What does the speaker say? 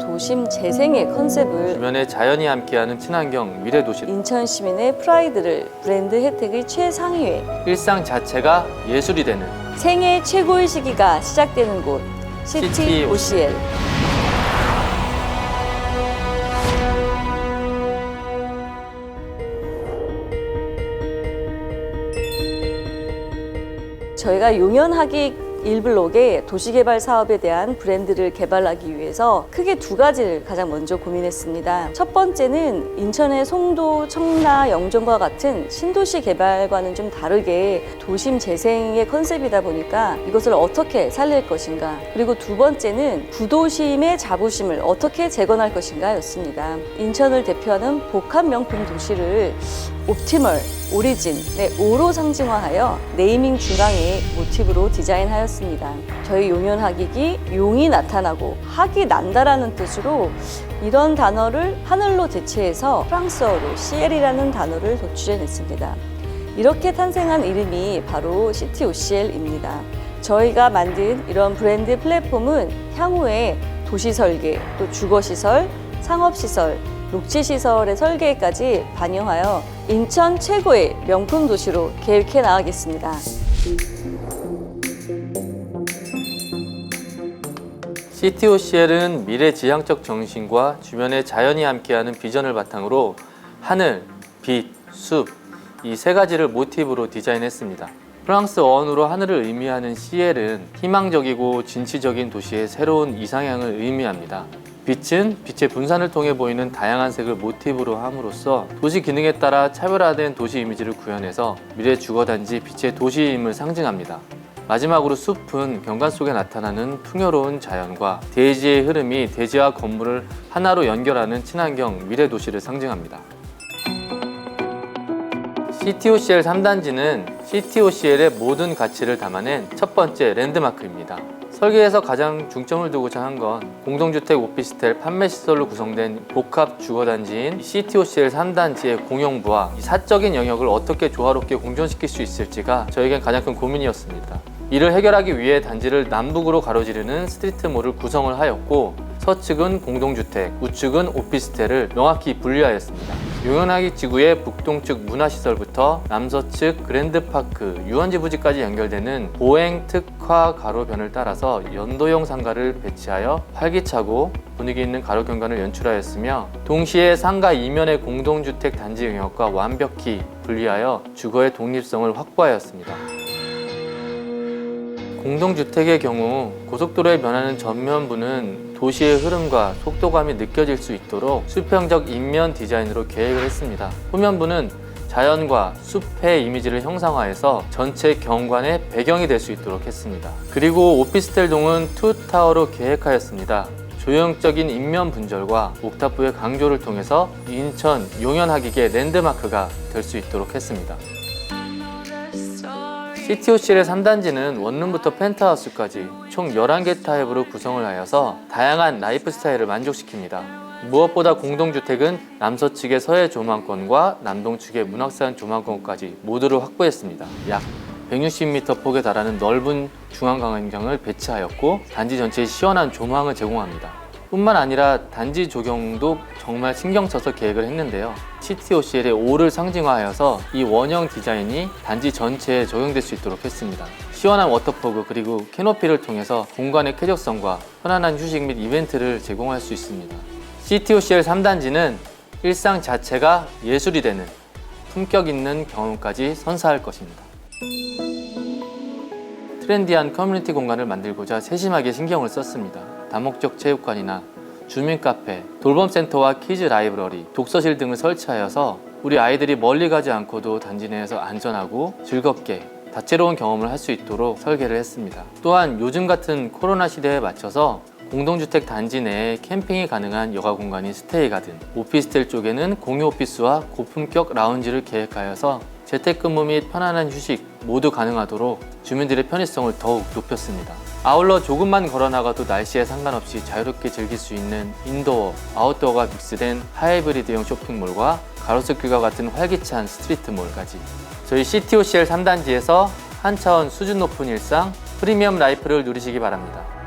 도심 재생의 컨셉을 주변에 자연이 함께하는 친환경 미래 도시. 인천 시민의 프라이드를 브랜드 혜택의 최상위에. 일상 자체가 예술이 되는 생애 최고의 시기가 시작되는 곳 시티 OCL 저희가 용연하기 일블록에 도시개발 사업에 대한 브랜드를 개발하기 위해서 크게 두 가지를 가장 먼저 고민했습니다. 첫 번째는 인천의 송도, 청라, 영종과 같은 신도시 개발과는 좀 다르게 도심 재생의 컨셉이다 보니까 이것을 어떻게 살릴 것인가. 그리고 두 번째는 구도심의 자부심을 어떻게 재건할 것인가 였습니다. 인천을 대표하는 복합 명품 도시를 옵티멀, 오리진의 오로 상징화하여 네이밍 중앙에 모티브로 디자인하였습니다. 저희 용연하기기 용이 나타나고 학이 난다라는 뜻으로 이런 단어를 하늘로 대체해서 프랑스어로 시엘이라는 단어를 도출해냈습니다. 이렇게 탄생한 이름이 바로 시티 OCL입니다. 저희가 만든 이런 브랜드 플랫폼은 향후에 도시 설계, 또 주거 시설, 상업 시설, 녹지 시설의 설계까지 반영하여 인천 최고의 명품 도시로 계획해 나가겠습니다. CTOCL은 미래 지향적 정신과 주변의 자연이 함께하는 비전을 바탕으로 하늘, 빛, 숲, 이 세 가지를 모티브로 디자인했습니다. 프랑스 어원으로 하늘을 의미하는 CL은 희망적이고 진취적인 도시의 새로운 이상향을 의미합니다. 빛은 빛의 분산을 통해 보이는 다양한 색을 모티브로 함으로써 도시 기능에 따라 차별화된 도시 이미지를 구현해서 미래 주거단지 빛의 도시임을 상징합니다. 마지막으로 숲은 경관 속에 나타나는 풍요로운 자연과 대지의 흐름이 대지와 건물을 하나로 연결하는 친환경 미래 도시를 상징합니다. CTOCL 3단지는 CTOCL의 모든 가치를 담아낸 첫 번째 랜드마크입니다. 설계에서 가장 중점을 두고자 한 건 공동주택 오피스텔 판매 시설로 구성된 복합 주거단지인 CTOCL 3단지의 공용부와 이 사적인 영역을 어떻게 조화롭게 공존시킬 수 있을지가 저에겐 가장 큰 고민이었습니다. 이를 해결하기 위해 단지를 남북으로 가로지르는 스트리트몰을 구성을 하였고 서측은 공동주택, 우측은 오피스텔을 명확히 분리하였습니다. 용현하기 지구의 북동측 문화시설부터 남서측 그랜드파크, 유원지 부지까지 연결되는 보행 특화 가로변을 따라서 연도형 상가를 배치하여 활기차고 분위기 있는 가로 경관을 연출하였으며 동시에 상가 이면의 공동주택 단지 영역과 완벽히 분리하여 주거의 독립성을 확보하였습니다. 공동주택의 경우 고속도로에 면하는 전면부는 도시의 흐름과 속도감이 느껴질 수 있도록 수평적 인면 디자인으로 계획을 했습니다. 후면부는 자연과 숲의 이미지를 형상화해서 전체 경관의 배경이 될 수 있도록 했습니다. 그리고 오피스텔 동은 투타워로 계획하였습니다. 조형적인 인면 분절과 옥탑부의 강조를 통해서 인천 용현하기계 랜드마크가 될 수 있도록 했습니다. CTOCL의 3단지는 원룸부터 펜트하우스까지 총 11개 타입으로 구성을 하여서 다양한 라이프 스타일을 만족시킵니다. 무엇보다 공동주택은 남서측의 서해 조망권과 남동측의 문학산 조망권까지 모두를 확보했습니다. 약 160m 폭에 달하는 넓은 중앙광안경을 배치하였고 단지 전체에 시원한 조망을 제공합니다. 뿐만 아니라 단지 조경도 정말 신경 써서 계획을 했는데요. CTOCL의 5를 상징화하여서 이 원형 디자인이 단지 전체에 적용될 수 있도록 했습니다. 시원한 워터포그 그리고 캐노피를 통해서 공간의 쾌적성과 편안한 휴식 및 이벤트를 제공할 수 있습니다. CTOCL 3단지는 일상 자체가 예술이 되는 품격 있는 경험까지 선사할 것입니다. 트렌디한 커뮤니티 공간을 만들고자 세심하게 신경을 썼습니다. 다목적 체육관이나 주민 카페, 돌봄센터와 키즈 라이브러리, 독서실 등을 설치하여서 우리 아이들이 멀리 가지 않고도 단지 내에서 안전하고 즐겁게 다채로운 경험을 할 수 있도록 설계를 했습니다. 또한 요즘 같은 코로나 시대에 맞춰서 공동주택 단지 내에 캠핑이 가능한 여가 공간인 스테이 가든, 오피스텔 쪽에는 공유 오피스와 고품격 라운지를 계획하여서 재택근무 및 편안한 휴식 모두 가능하도록 주민들의 편의성을 더욱 높였습니다. 아울러 조금만 걸어 나가도 날씨에 상관없이 자유롭게 즐길 수 있는 인도어, 아웃도어가 믹스된 하이브리드형 쇼핑몰과 가로수길과 같은 활기찬 스트리트몰까지 저희 CTOCL 3단지에서 한 차원 수준 높은 일상 프리미엄 라이프를 누리시기 바랍니다.